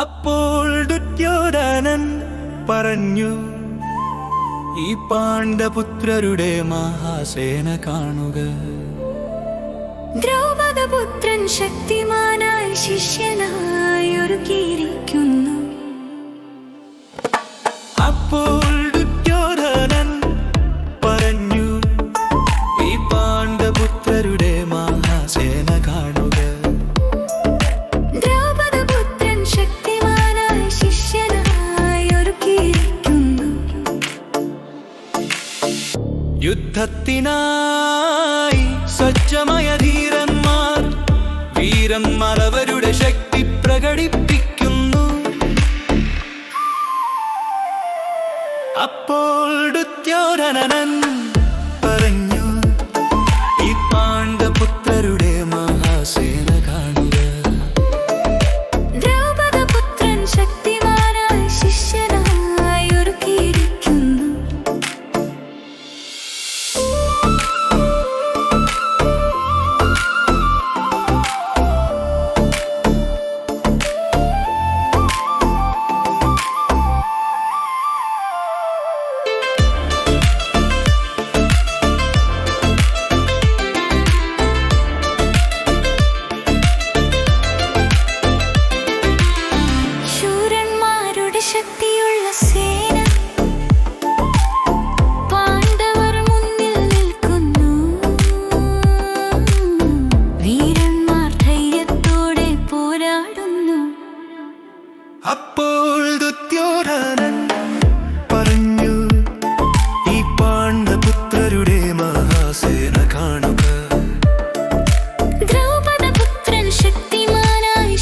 അപ്പോൾ ദുര്യോധനൻ പറഞ്ഞു ഈ പാണ്ഡപുത്രരുടെ മഹാസേന കാണുക. ദ്രൗപദപുത്രൻ ശക്തിമാനായി യുദ്ധത്തിനായി സജ്ജമായ ധീരന്മാർ വീരന്മാർ അവരുടെ ശക്തി പ്രകടിപ്പിക്കുന്നു. അപ്പോൾ ദുര്യോധനൻ ശക്തിയുള്ള സേന. പാണ്ഡവർ മുന്നിൽ നിൽക്കുന്നു. പോരാടുന്നു. അപ്പോൾ പറഞ്ഞു ഈ പാണ്ഡപുത്രരുടെ മഹാസേന കാണുക. ദ്രൗപദപുത്രൻ ശക്തിമാനായ